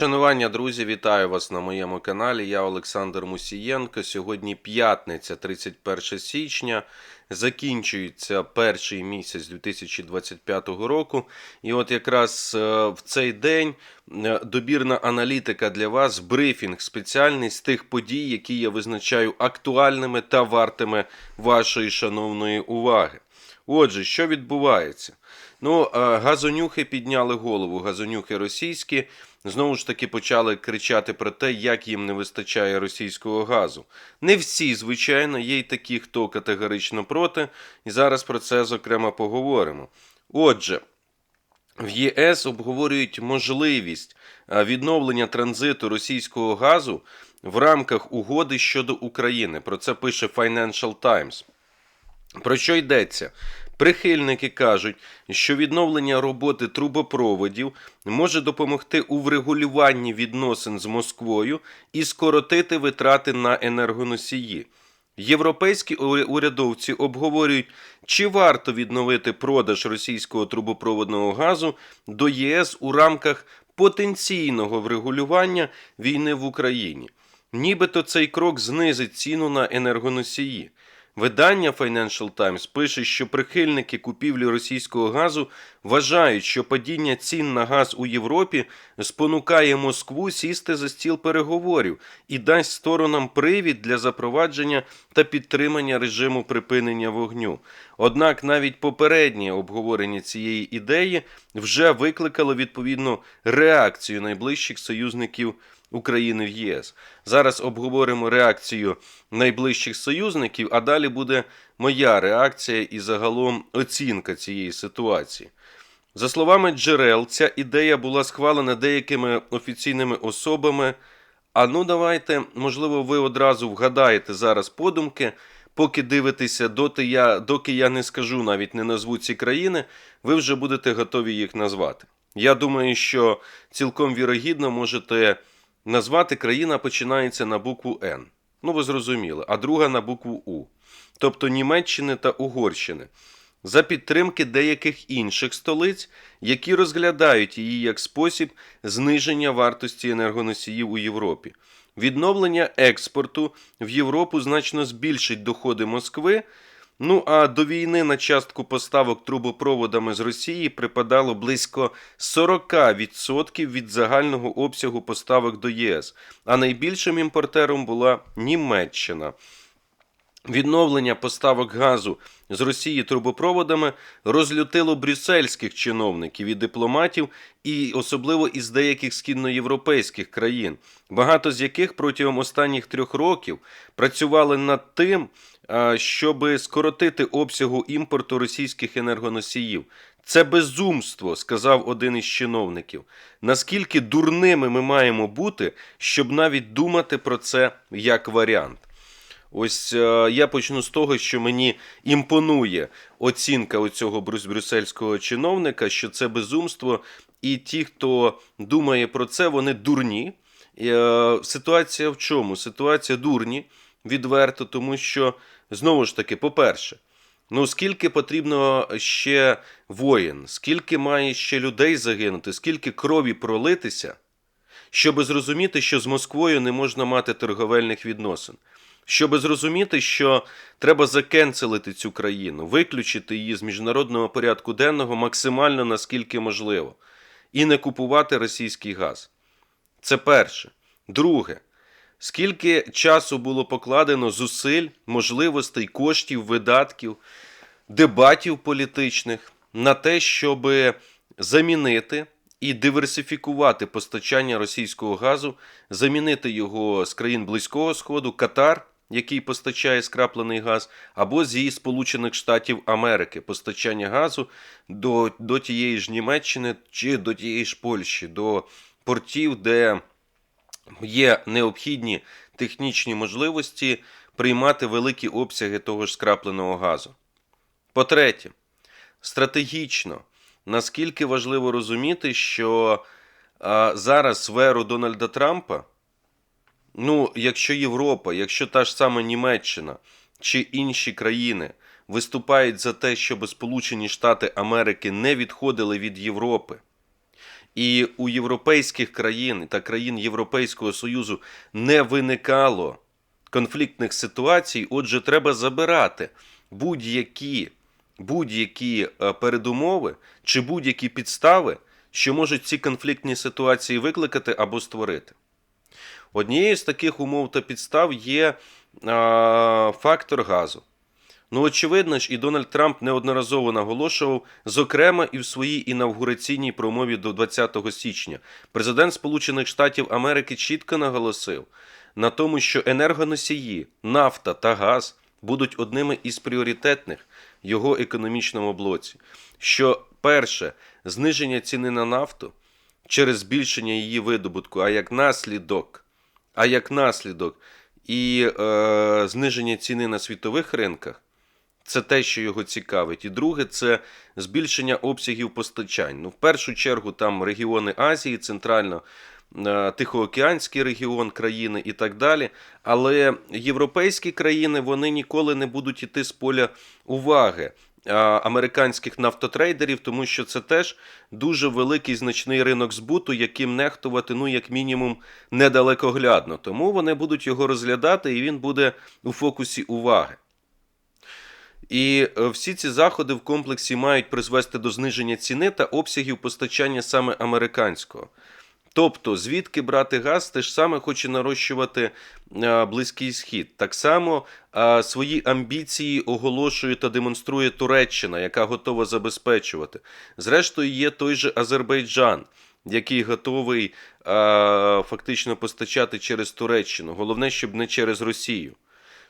Шанування, друзі, вітаю вас на моєму каналі. Я Олександр Мусієнко. Сьогодні п'ятниця, 31 січня. Закінчується перший місяць 2025 року. І от якраз е, в цей день е, добірна аналітика для вас, брифінг спеціальний з тих подій, які я визначаю актуальними та вартими вашої шановної уваги. Отже, що відбувається? Ну, е, газонюхи підняли голову, газонюхи російські знову ж таки почали кричати про те, як їм не вистачає російського газу. Не всі, звичайно, є й такі, хто категорично проти, і зараз про це зокрема поговоримо. Отже. В ЄС обговорюють можливість е, відновлення транзиту російського газу в рамках угоди щодо України. Про це пише Financial Times. Про що йдеться? Прихильники кажуть, що відновлення роботи трубопроводів може допомогти у врегулюванні відносин з Москвою і скоротити витрати на енергоносії. Європейські урядовці обговорюють, чи варто відновити продаж російського трубопроводного газу до ЄС у рамках потенційного врегулювання війни в Україні. Нібито цей крок знизить ціну на енергоносії. Видання Financial Times пише, що прихильники купівлі російського газу вважають, що падіння цін на газ у Європі спонукає Москву сісти за стіл переговорів і дасть сторонам привід для запровадження та підтримання режиму припинення вогню. Однак навіть попереднє обговорення цієї ідеї вже викликало відповідну реакцію найближчих союзників України в ЄС. Зараз обговоримо реакцію найближчих союзників, а далі буде моя реакція і загалом оцінка цієї ситуації. За словами джерел, ця ідея була схвалена деякими офіційними особами. А ну давайте, можливо, ви одразу вгадаєте зараз подумки. Поки дивитеся, доти я, доки я не скажу, навіть не назву ці країни, ви вже будете готові їх назвати. Я думаю, що цілком вірогідно можете назвати країна починається на букву Н. Ну, ви зрозуміли, а друга на букву У, тобто Німеччини та Угорщини, за підтримки деяких інших столиць, які розглядають її як спосіб зниження вартості енергоносіїв у Європі. Відновлення експорту в Європу значно збільшить доходи Москви. Ну а до війни на частку поставок трубопроводами з Росії припадало близько 40% від загального обсягу поставок до ЄС, а найбільшим імпортером була Німеччина. Відновлення поставок газу з Росії трубопроводами розлютило брюссельських чиновників і дипломатів, і особливо із деяких східноєвропейських країн, багато з яких протягом останніх трьох років працювали над тим, щоб скоротити обсягу імпорту російських енергоносіїв. Це безумство, сказав один із чиновників. Наскільки дурними ми маємо бути, щоб навіть думати про це як варіант. Ось е, я почну з того, що мені імпонує оцінка оцього брюс- брюссельського чиновника, що це безумство, і ті, хто думає про це, вони дурні. Е, Ситуація в чому? Ситуація дурні, відверто, тому що знову ж таки, по-перше, ну скільки потрібно ще воїн, скільки має ще людей загинути, скільки крові пролитися, щоб зрозуміти, що з Москвою не можна мати торговельних відносин. Щоб зрозуміти, що треба закенселити цю країну, виключити її з міжнародного порядку денного максимально наскільки можливо, і не купувати російський газ. Це перше. Друге, скільки часу було покладено зусиль, можливостей, коштів, видатків, дебатів політичних на те, щоб замінити і диверсифікувати постачання російського газу, замінити його з країн Близького Сходу, Катар, який постачає скраплений газ, або зі Сполучених Штатів Америки постачання газу до, до тієї ж Німеччини чи до тієї ж Польщі, до портів, де є необхідні технічні можливості приймати великі обсяги того ж скрапленого газу. По-третє, стратегічно, наскільки важливо розуміти, що а, зараз в еру Дональда Трампа, ну, якщо Європа, якщо та ж сама Німеччина чи інші країни виступають за те, щоб Сполучені Штати Америки не відходили від Європи і у європейських країн та країн Європейського Союзу не виникало конфліктних ситуацій, отже, треба забирати будь-які будь-які е, передумови чи будь-які підстави, що можуть ці конфліктні ситуації викликати або створити. Однією з таких умов та підстав є а, фактор газу. Ну, очевидно ж, і Дональд Трамп неодноразово наголошував, зокрема і в своїй інавгураційній промові до 20 січня. Президент Сполучених Штатів Америки чітко наголосив на тому, що енергоносії, нафта та газ будуть одними із пріоритетних його економічному блоці. Що перше, зниження ціни на нафту через збільшення її видобутку, а як наслідок, а як наслідок і е, зниження ціни на світових ринках. Це те, що його цікавить. І друге, це збільшення обсягів постачань. Ну, в першу чергу, там регіони Азії, центрально е, Тихоокеанський регіон країни і так далі. Але європейські країни вони ніколи не будуть іти з поля уваги американських нафтотрейдерів, тому що це теж дуже великий значний ринок збуту, яким нехтувати, ну, як мінімум, недалекоглядно. Тому вони будуть його розглядати, і він буде у фокусі уваги. І е, всі ці заходи в комплексі мають призвести до зниження ціни та обсягів постачання саме американського. Тобто, звідки брати газ, те ж саме хоче нарощувати Близький Схід. Так само свої амбіції оголошує та демонструє Туреччина, яка готова забезпечувати. Зрештою, є той же Азербайджан, який готовий фактично постачати через Туреччину. Головне, щоб не через Росію.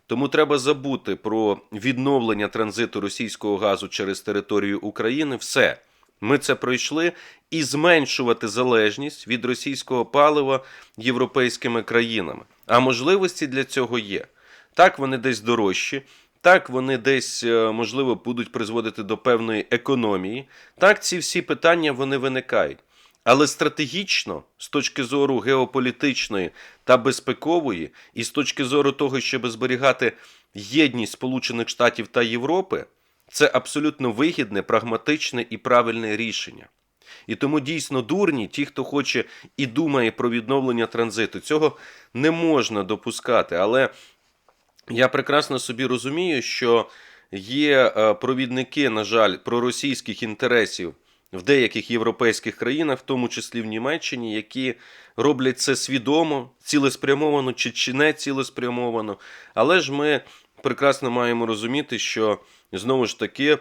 Тому треба забути про відновлення транзиту російського газу через територію України. Все. Ми це пройшли і зменшувати залежність від російського палива європейськими країнами. А можливості для цього є. Так, вони десь дорожчі, так, вони десь, е, можливо, будуть призводити до певної економії. Так, ці всі питання вони виникають. Але стратегічно, з точки зору геополітичної та безпекової, і з точки зору того, щоб зберігати єдність Сполучених Штатів та Європи, це абсолютно вигідне, прагматичне і правильне рішення. І тому дійсно дурні, ті, хто хоче і думає про відновлення транзиту, цього не можна допускати. Але я прекрасно собі розумію, що є е, провідники, на жаль, проросійських інтересів в деяких європейських країнах, в тому числі в Німеччині, які роблять це свідомо, цілеспрямовано чи, чи не цілеспрямовано. Але ж ми прекрасно маємо розуміти, що знову ж таки.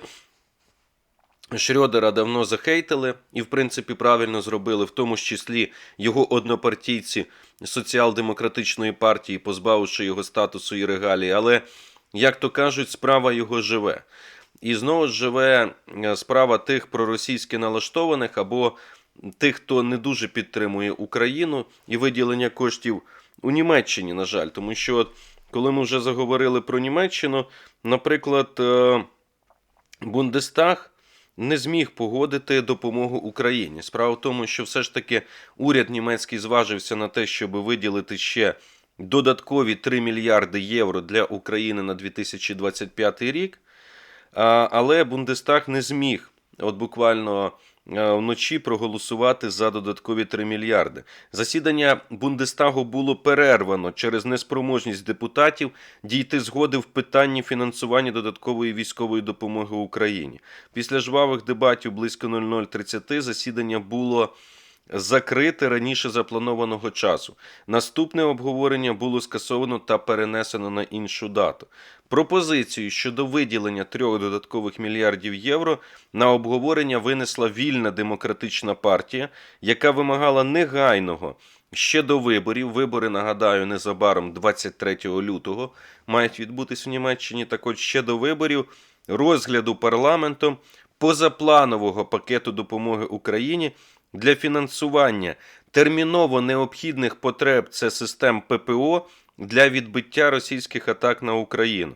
Шрёдера давно захейтили і, в принципі, правильно зробили, в тому числі його однопартійці соціал-демократичної партії, позбавивши його статусу і регалії. Але, як то кажуть, справа його живе. І знову ж живе е, справа тих проросійськи налаштованих або тих, хто не дуже підтримує Україну і виділення коштів у Німеччині, на жаль. Тому що, от, коли ми вже заговорили про Німеччину, наприклад, е, Бундестаг не зміг погодити допомогу Україні. Справа в тому, що все ж таки уряд німецький зважився на те, щоб виділити ще додаткові 3 мільярди євро для України на 2025 рік. Але Бундестаг не зміг от буквально е, вночі проголосувати за додаткові 3 мільярди. Засідання Бундестагу було перервано через неспроможність депутатів дійти згоди в питанні фінансування додаткової військової допомоги Україні. Після жвавих дебатів близько 00.30 засідання було закрите раніше запланованого часу. Наступне обговорення було скасовано та перенесено на іншу дату. Пропозицію щодо виділення трьох додаткових мільярдів євро на обговорення винесла вільна демократична партія, яка вимагала негайного. Ще до виборів, вибори, нагадаю, незабаром 23 лютого мають відбутись в Німеччині. Так от ще до виборів розгляду парламентом позапланового пакету допомоги Україні для фінансування терміново необхідних потреб це систем ППО для відбиття російських атак на Україну.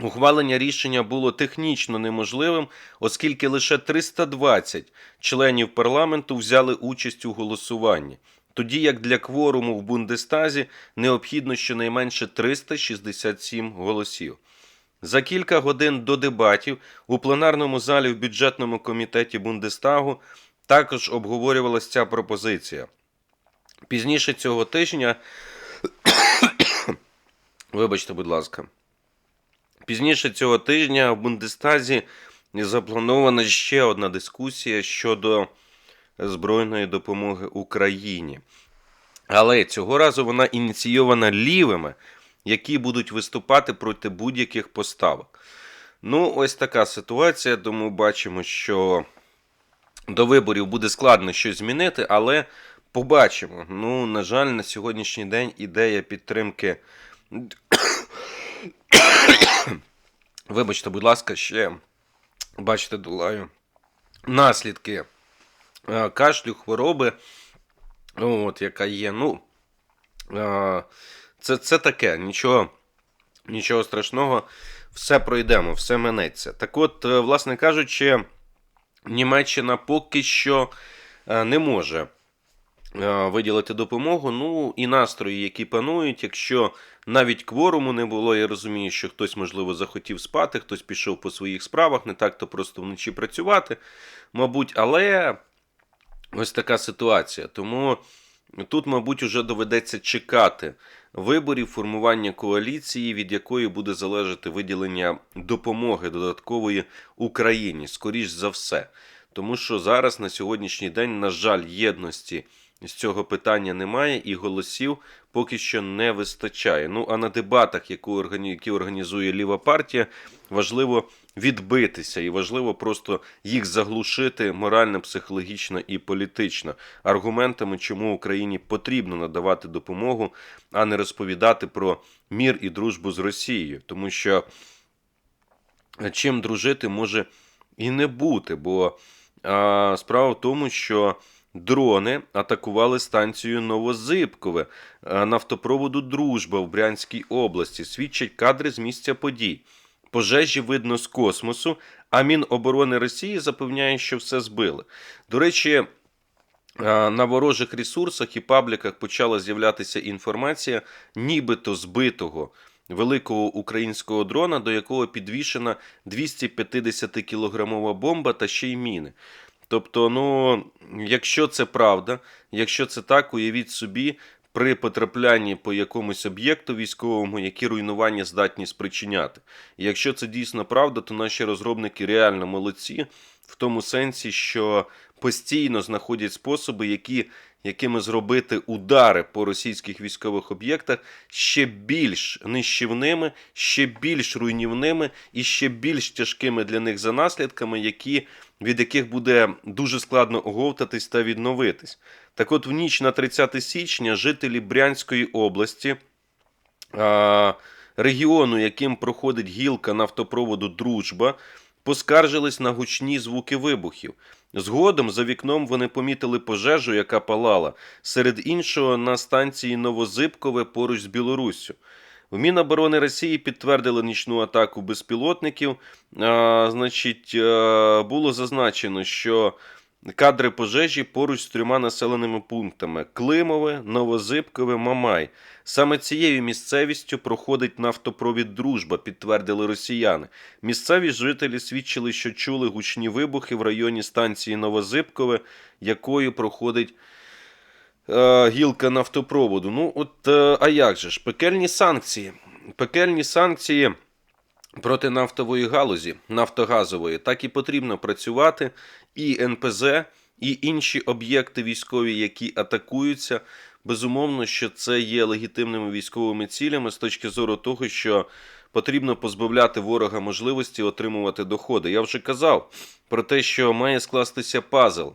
Ухвалення рішення було технічно неможливим, оскільки лише 320 членів парламенту взяли участь у голосуванні, тоді як для кворуму в Бундестазі необхідно щонайменше 367 голосів. За кілька годин до дебатів у пленарному залі в бюджетному комітеті Бундестагу також обговорювалася ця пропозиція. Пізніше цього тижня, вибачте, будь ласка, пізніше цього тижня в Бундестазі запланована ще одна дискусія щодо збройної допомоги Україні. Але цього разу вона ініційована лівими, які будуть виступати проти будь-яких поставок. Ну, ось така ситуація, тому бачимо, що до виборів буде складно щось змінити, але побачимо. Ну, на жаль, на сьогоднішній день ідея підтримки. Вибачте, будь ласка, ще бачите, долаю наслідки е, кашлю, хвороби, от, яка є. Ну, е, це, це таке, нічого, нічого страшного, все пройдемо, все минеться. Так от, е, власне кажучи, Німеччина поки що е, не може е, виділити допомогу. Ну і настрої, які панують, якщо навіть кворуму не було, я розумію, що хтось, можливо, захотів спати, хтось пішов по своїх справах, не так то просто вночі працювати, мабуть, але ось така ситуація. Тому тут, мабуть, уже доведеться чекати виборів, формування коаліції, від якої буде залежати виділення допомоги додаткової Україні, скоріш за все. Тому що зараз на сьогоднішній день, на жаль, єдності з цього питання немає, і голосів поки що не вистачає. Ну а на дебатах, які організує ліва партія, важливо відбитися, і важливо просто їх заглушити морально, психологічно і політично аргументами, чому Україні потрібно надавати допомогу, а не розповідати про мір і дружбу з Росією, тому що чим дружити може і не бути, бо а, справа в тому, що дрони атакували станцію Новозибкове нафтопроводу Дружба в Брянській області. Свідчать кадри з місця подій. Пожежі видно з космосу, а Міноборони Росії запевняє, що все збили. До речі, на ворожих ресурсах і пабліках почала з'являтися інформація, нібито збитого великого українського дрона, до якого підвішена 250-кілограмова бомба та ще й міни. Тобто, ну, якщо це правда, якщо це так, уявіть собі, при потраплянні по якомусь об'єкту військовому, які руйнування здатні спричиняти. І якщо це дійсно правда, то наші розробники реально молодці в тому сенсі, що постійно знаходять способи, які, якими зробити удари по російських військових об'єктах ще більш нищівними, ще більш руйнівними і ще більш тяжкими для них за наслідками, які, від яких буде дуже складно оговтатись та відновитись. Так от, в ніч на 30 січня жителі Брянської області. А, Регіону, яким проходить гілка нафтопроводу Дружба, поскаржились на гучні звуки вибухів. Згодом за вікном вони помітили пожежу, яка палала, серед іншого на станції Новозибкове поруч з Білоруссю. В Міноборони Росії підтвердили нічну атаку безпілотників. А, значить, було зазначено, що кадри пожежі поруч з трьома населеними пунктами: Климове, Новозибкове, Мамай. Саме цією місцевістю проходить нафтопровід Дружба, підтвердили росіяни. Місцеві жителі свідчили, що чули гучні вибухи в районі станції Новозибкове, якою проходить е, гілка нафтопроводу. Ну, от, е, а як же ж? Пекельні санкції. Пекельні санкції проти нафтової галузі, нафтогазової, так і потрібно працювати. І НПЗ, і інші об'єкти військові, які атакуються. Безумовно, що це є легітимними військовими цілями з точки зору того, що потрібно позбавляти ворога можливості отримувати доходи. Я вже казав про те, що має скластися пазл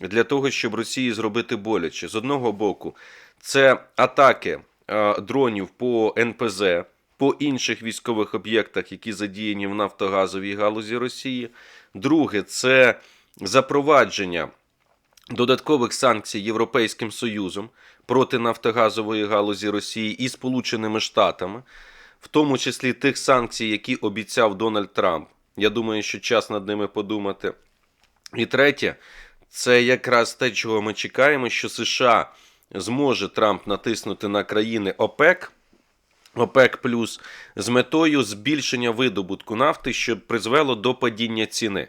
для того, щоб Росії зробити боляче. З одного боку, це атаки е, дронів по НПЗ, по інших військових об'єктах, які задіяні в нафтогазовій галузі Росії. Друге, це запровадження додаткових санкцій Європейським Союзом проти нафтогазової галузі Росії і Сполученими Штатами, в тому числі тих санкцій, які обіцяв Дональд Трамп. Я думаю, що час над ними подумати. І третє, це якраз те, чого ми чекаємо, що США зможе Трамп натиснути на країни ОПЕК. ОПЕК плюс з метою збільшення видобутку нафти, що призвело до падіння ціни.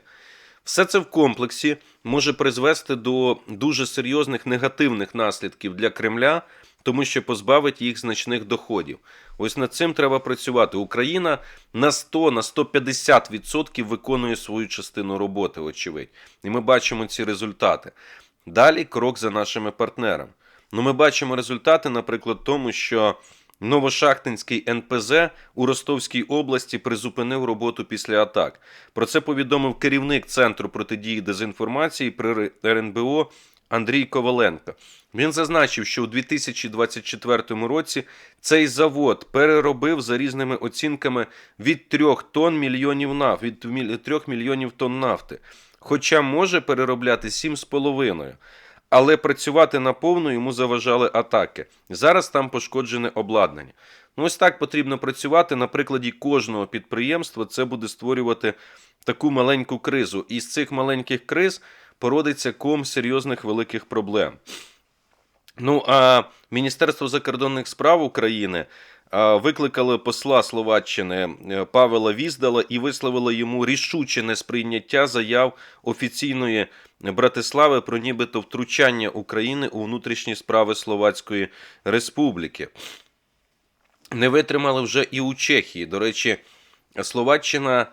Все це в комплексі може призвести до дуже серйозних негативних наслідків для Кремля, тому що позбавить їх значних доходів. Ось над цим треба працювати. Україна на 100 на 150% виконує свою частину роботи, очевидь. І ми бачимо ці результати. Далі крок за нашими партнерами. Ну, ми бачимо результати, наприклад, тому, що Новошахтинський НПЗ у Ростовській області призупинив роботу після атак. Про це повідомив керівник Центру протидії дезінформації при РНБО Андрій Коваленко. Він зазначив, що у 2024 році цей завод переробив за різними оцінками від 3 тонн мільйонів наф, від 3 мільйонів тонн нафти, хоча може переробляти 7,5. Але працювати наповну йому заважали атаки. Зараз там пошкоджене обладнання. Ну, ось так потрібно працювати на прикладі кожного підприємства. Це буде створювати таку маленьку кризу. І з цих маленьких криз породиться ком серйозних великих проблем. Ну а Міністерство закордонних справ України а, викликало посла Словаччини е, Павела Віздала і висловило йому рішуче несприйняття заяв офіційної Братислави про нібито втручання України у внутрішні справи Словацької Республіки. Не витримали вже і у Чехії. До речі, Словаччина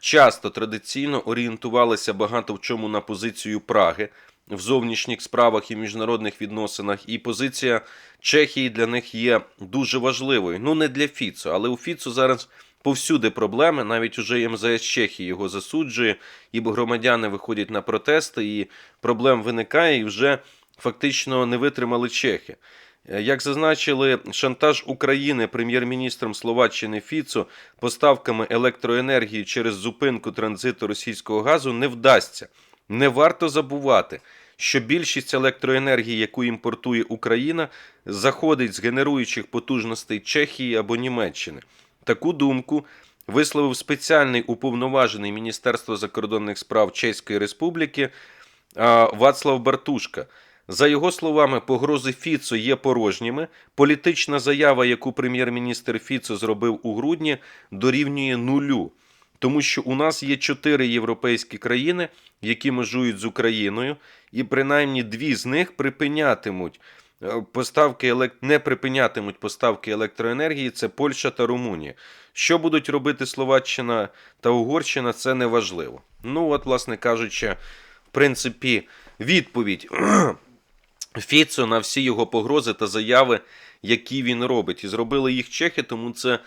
часто традиційно орієнтувалася багато в чому на позицію Праги в зовнішніх справах і міжнародних відносинах, і позиція Чехії для них є дуже важливою. Ну не для Фіцо, але у Фіцо зараз повсюди проблеми. Навіть уже МЗС Чехії його засуджує, і громадяни виходять на протести, і проблем виникає, і вже фактично не витримали чехи. Е, Як зазначили, шантаж України прем'єр-міністром Словаччини Фіцо поставками електроенергії через зупинку транзиту російського газу не вдасться. Не варто забувати, що більшість електроенергії, яку імпортує Україна, заходить з генеруючих потужностей Чехії або Німеччини. Таку думку висловив спеціальний уповноважений Міністерства закордонних справ Чеської Республіки Вацлав Бартушка. За його словами, погрози Фіцо є порожніми. Політична заява, яку прем'єр-міністр Фіцо зробив у грудні, дорівнює нулю. Тому що у нас є чотири європейські країни, які межують з Україною, і принаймні дві з них припинятимуть е, поставки елек... не припинятимуть поставки електроенергії. Це Польща та Румунія. Що будуть робити Словаччина та Угорщина, це не важливо. Ну, от, власне кажучи, в принципі, відповідь Фіцо на всі його погрози та заяви, які він робить. І зробили їх чехи, тому це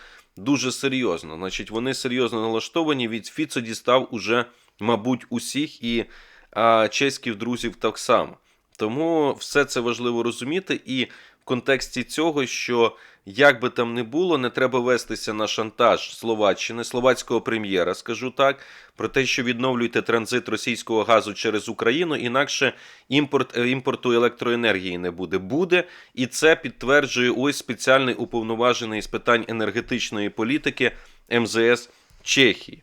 дуже серйозно. Значить, вони серйозно налаштовані. Від Фіцо дістав уже, мабуть, усіх і а, чеських друзів так само. Тому все це важливо розуміти, і контексті цього, що як би там не було, не треба вестися на шантаж Словаччини, словацького прем'єра, скажу так, про те, що відновлюйте транзит російського газу через Україну, інакше імпорт, е, імпорту електроенергії не буде. Буде, і це підтверджує ось спеціальний уповноважений з питань енергетичної політики МЗС Чехії.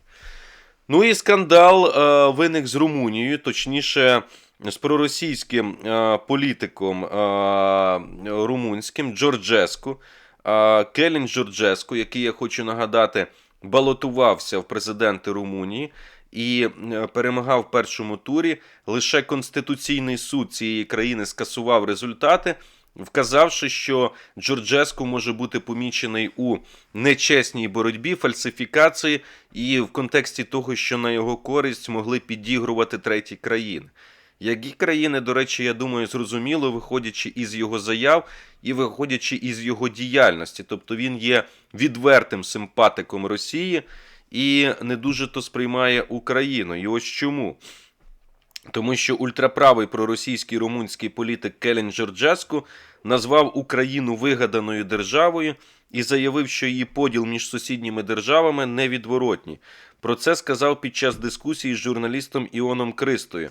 Ну і скандал е, виник з Румунією, точніше, з проросійським е, політиком е, румунським Джорджеску. Е, Келін Джорджеску, який я хочу нагадати, балотувався в президенти Румунії і перемагав в першому турі. Лише Конституційний суд цієї країни скасував результати. Вказавши, що Джорджеску може бути помічений у нечесній боротьбі, фальсифікації і в контексті того, що на його користь могли підігрувати треті країни. Які країни, до речі, я думаю, зрозуміло, виходячи із його заяв і виходячи із його діяльності. Тобто він є відвертим симпатиком Росії і не дуже то сприймає Україну. І ось чому. Тому що ультраправий проросійський румунський політик Келін Джорджеску назвав Україну вигаданою державою і заявив, що її поділ між сусідніми державами невідворотній. Про це сказав під час дискусії з журналістом Іоном Кристою.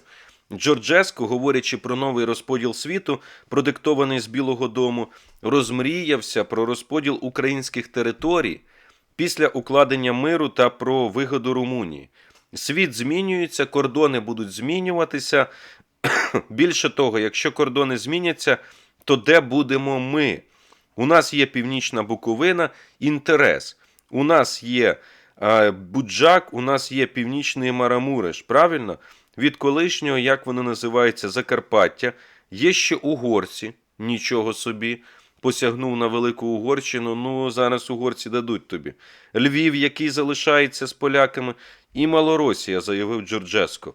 Джорджеско, говорячи про новий розподіл світу, продиктований з Білого Дому, розмріявся про розподіл українських територій після укладення миру та про вигоду Румунії. Світ змінюється, кордони будуть змінюватися. Більше того, якщо кордони зміняться, то де будемо ми? У нас є Північна Буковина, інтерес. У нас є А, Буджак у нас є північний Марамуриш, правильно? Від колишнього, як воно називається, Закарпаття. Є ще угорці, нічого собі. Посягнув на Велику Угорщину. Ну, зараз угорці дадуть тобі. Львів, який залишається з поляками, і Малоросія, заявив Джорджеско.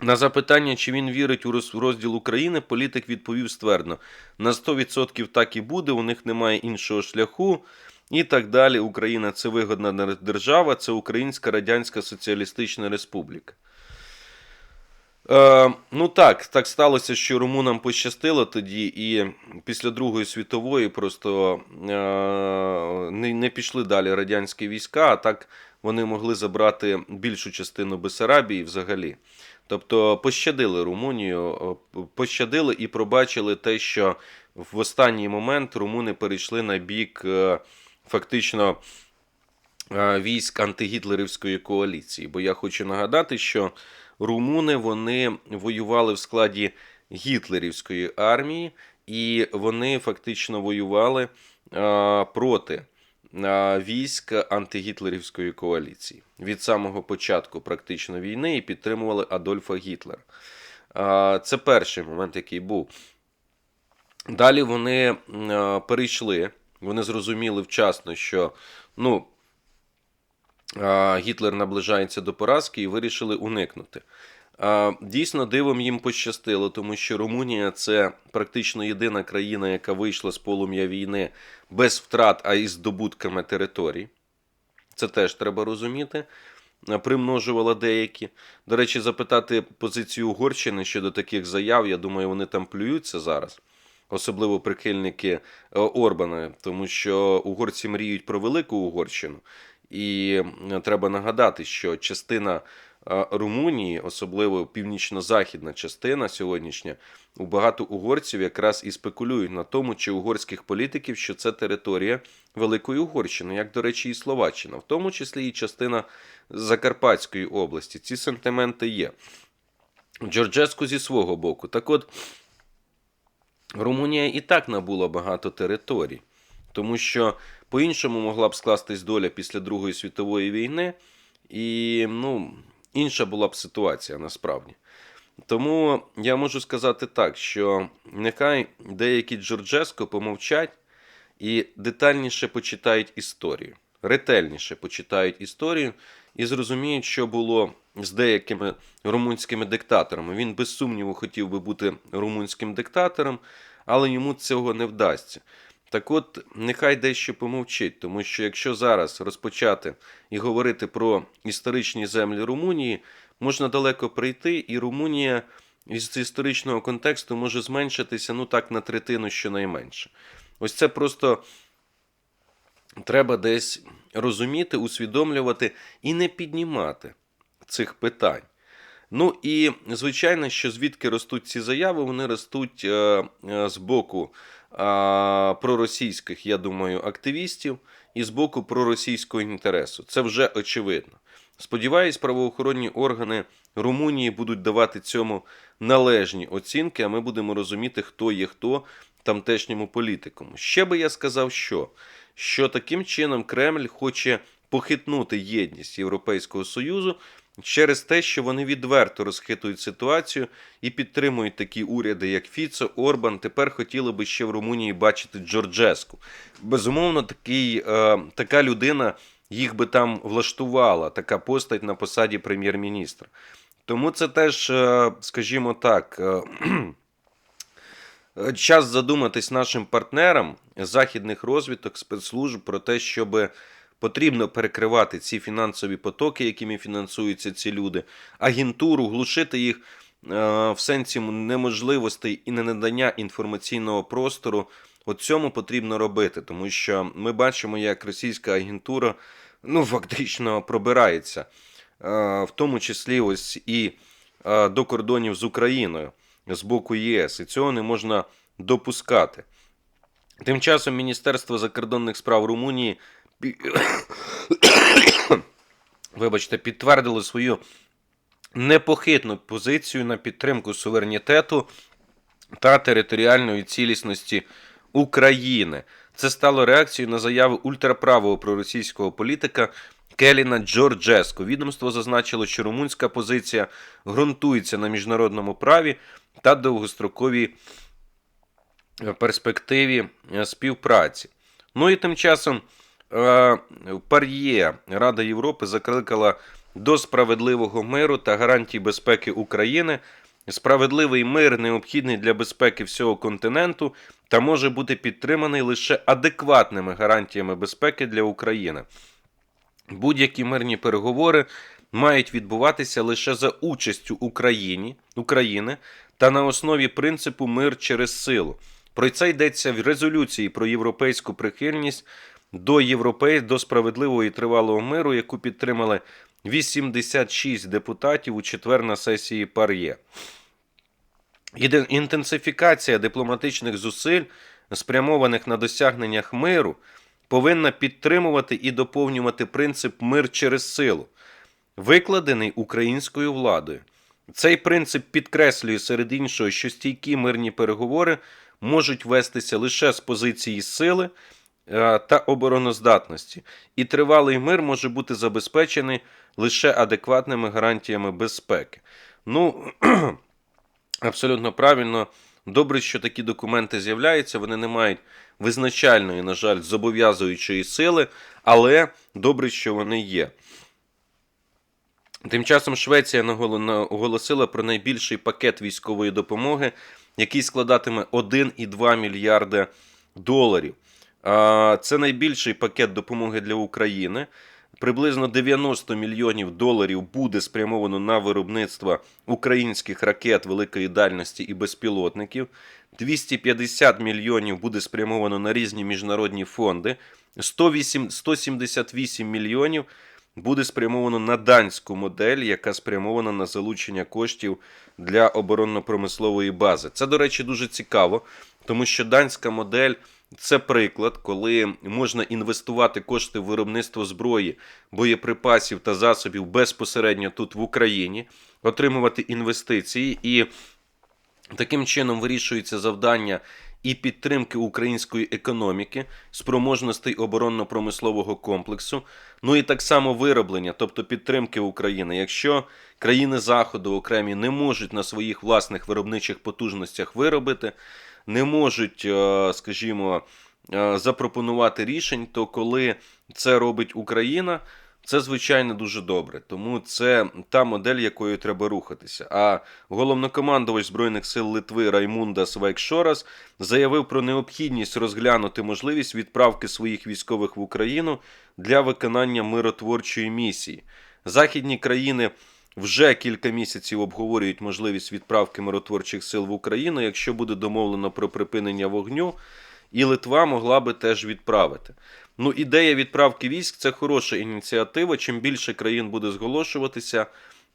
На запитання, чи він вірить у розділ України, політик відповів ствердно: на 100% так і буде, у них немає іншого шляху. І так далі. Україна це вигодна держава, це Українська Радянська Соціалістична Республіка. Е, ну так, так сталося, що румунам пощастило тоді, і після Другої світової просто е, не, не пішли далі радянські війська, а так вони могли забрати більшу частину Бесарабії взагалі. Тобто пощадили Румунію, е, пощадили і пробачили те, що в останній момент румуни перейшли на бік е, фактично е, військ антигітлерівської коаліції. Бо я хочу нагадати, що румуни вони воювали в складі гітлерівської армії, і вони фактично воювали е, проти е, військ антигітлерівської коаліції від самого початку практично війни і підтримували Адольфа Гітлера. Е, Це перший момент, який був. Далі вони е, перейшли, вони зрозуміли вчасно, що ну, Гітлер наближається до поразки і вирішили уникнути. Дійсно, дивом їм пощастило, тому що Румунія це практично єдина країна, яка вийшла з полум'я війни без втрат, а із здобутками територій. Це теж треба розуміти. Примножувала деякі. До речі, запитати позицію Угорщини щодо таких заяв, я думаю, вони там плюються зараз. Особливо прихильники е, Орбана, тому що угорці мріють про велику Угорщину, і треба нагадати, що частина е, Румунії, особливо північно-західна частина сьогоднішня, у багато угорців якраз і спекулюють на тому, чи угорських політиків, що це територія Великої Угорщини, як, до речі, і Словаччина, в тому числі і частина Закарпатської області. Ці сентименти є. Джорджеску зі свого боку. Так от. Румунія і так набула багато територій, тому що по-іншому могла б скластись доля після Другої світової війни, і ну, інша була б ситуація насправді. Тому я можу сказати так, що нехай деякі Джорджеско помовчать і детальніше почитають історію, ретельніше почитають історію і зрозуміють, що було з деякими румунськими диктаторами. Він без сумніву хотів би бути румунським диктатором, але йому цього не вдасться. Так от, нехай дещо помовчить, тому що якщо зараз розпочати і говорити про історичні землі Румунії, можна далеко прийти, і Румунія із історичного контексту може зменшитися ну так на третину щонайменше. Ось це просто треба десь розуміти, усвідомлювати і не піднімати цих питань. Ну і звичайно, що звідки ростуть ці заяви, вони ростуть е, е, з боку проросійських, я думаю, активістів і з боку проросійського інтересу. Це вже очевидно. Сподіваюсь, правоохоронні органи Румунії будуть давати цьому належні оцінки, а ми будемо розуміти, хто є хто тамтешньому політикуму. Ще би я сказав, що, що таким чином Кремль хоче похитнути єдність Європейського Союзу через те, що вони відверто розхитують ситуацію і підтримують такі уряди, як Фіцо, Орбан. Тепер хотіли би ще в Румунії бачити Джорджеску. Безумовно, такий, е, така людина їх би там влаштувала, така постать на посаді прем'єр-міністра. Тому це теж, е, скажімо так. е, Час задуматись нашим партнерам західних розвиток спецслужб про те, щоб потрібно перекривати ці фінансові потоки, якими фінансуються ці люди, агентуру, глушити їх е, в сенсі неможливостей і ненадання інформаційного простору. От цьому потрібно робити, тому що ми бачимо, як російська агентура ну, фактично пробирається, е, в тому числі ось і е, до кордонів з Україною з боку ЄС, і цього не можна допускати. Тим часом Міністерство закордонних справ Румунії вибачте, підтвердило свою непохитну позицію на підтримку суверенітету та територіальної цілісності України. Це стало реакцією на заяви ультраправого проросійського політика Келіна Джорджеско. Відомство зазначило, що румунська позиція ґрунтується на міжнародному праві та довгостроковій е, перспективі е, співпраці. Ну і тим часом Пар'є Рада Європи закликала до справедливого миру та гарантій безпеки України. Справедливий мир необхідний для безпеки всього континенту та може бути підтриманий лише адекватними гарантіями безпеки для України. Будь-які мирні переговори мають відбуватися лише за участю Україні, України та на основі принципу мир через силу. Про це йдеться в резолюції про європейську прихильність до європей до справедливого і тривалого миру, яку підтримали 86 депутатів у четвер на сесії Пар'є. Інтенсифікація дипломатичних зусиль, спрямованих на досягненнях миру, повинна підтримувати і доповнювати принцип мир через силу, викладений українською владою. Цей принцип підкреслює серед іншого, що стійкі мирні переговори можуть вестися лише з позиції сили та обороноздатності, і тривалий мир може бути забезпечений лише адекватними гарантіями безпеки. Ну, абсолютно правильно. Добре, що такі документи з'являються, вони не мають визначальної, на жаль, зобов'язуючої сили, але добре, що вони є. Тим часом Швеція оголосила про найбільший пакет військової допомоги, який складатиме 1,2 мільярда доларів. Це найбільший пакет допомоги для України. Приблизно 90 мільйонів доларів буде спрямовано на виробництво українських ракет великої дальності і безпілотників. 250 мільйонів буде спрямовано на різні міжнародні фонди. 108, 178 мільйонів буде спрямовано на данську модель, яка спрямована на залучення коштів для оборонно-промислової бази. Це, до речі, дуже цікаво, тому що данська модель це приклад, коли можна інвестувати кошти в виробництво зброї, боєприпасів та засобів безпосередньо тут в Україні, отримувати інвестиції і Таким чином вирішується завдання і підтримки української економіки, спроможностей оборонно-промислового комплексу, ну і так само вироблення, тобто підтримки України. Якщо країни Заходу окремі не можуть на своїх власних виробничих потужностях виробити, не можуть, е, скажімо, е, запропонувати рішень, то коли це робить Україна, це звичайно дуже добре, тому це та модель, якою треба рухатися. А головнокомандувач збройних сил Литви Раймундас Вайкшорас заявив про необхідність розглянути можливість відправки своїх військових в Україну для виконання миротворчої місії. Західні країни вже кілька місяців обговорюють можливість відправки миротворчих сил в Україну, якщо буде домовлено про припинення вогню і Литва могла би теж відправити. Ну, ідея відправки військ це хороша ініціатива. Чим більше країн буде зголошуватися,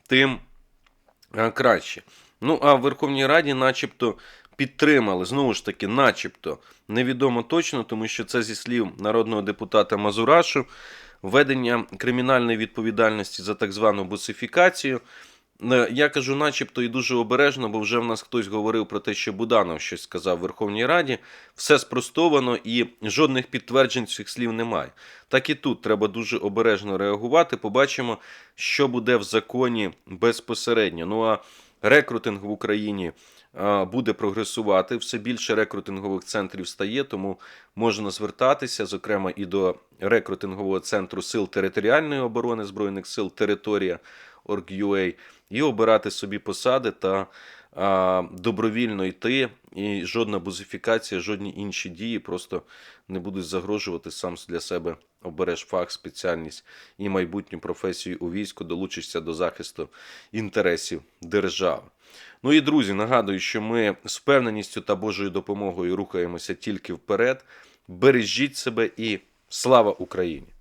тим е, краще. Ну, а в Верховній Раді, начебто, підтримали, знову ж таки, начебто, невідомо точно, тому що це зі слів народного депутата Мазурашу, введення кримінальної відповідальності за так звану бусифікацію. Е, Я кажу, начебто, і дуже обережно, бо вже в нас хтось говорив про те, що Буданов щось сказав в Верховній Раді. Все спростовано і жодних підтверджень цих слів немає. Так і тут треба дуже обережно реагувати. Побачимо, що буде в законі безпосередньо. Ну а рекрутинг в Україні буде прогресувати. Все більше рекрутингових центрів стає, тому можна звертатися, зокрема, і до рекрутингового центру сил територіальної оборони Збройних сил Територія Org.ua і обирати собі посади та а, добровільно йти, і жодна бузифікація, жодні інші дії просто не будуть загрожувати сам для себе. Обереш фах, спеціальність і майбутню професію у війську, долучишся до захисту інтересів держави. Ну і друзі, нагадую, що ми з впевненістю та Божою допомогою рухаємося тільки вперед. Бережіть себе і слава Україні!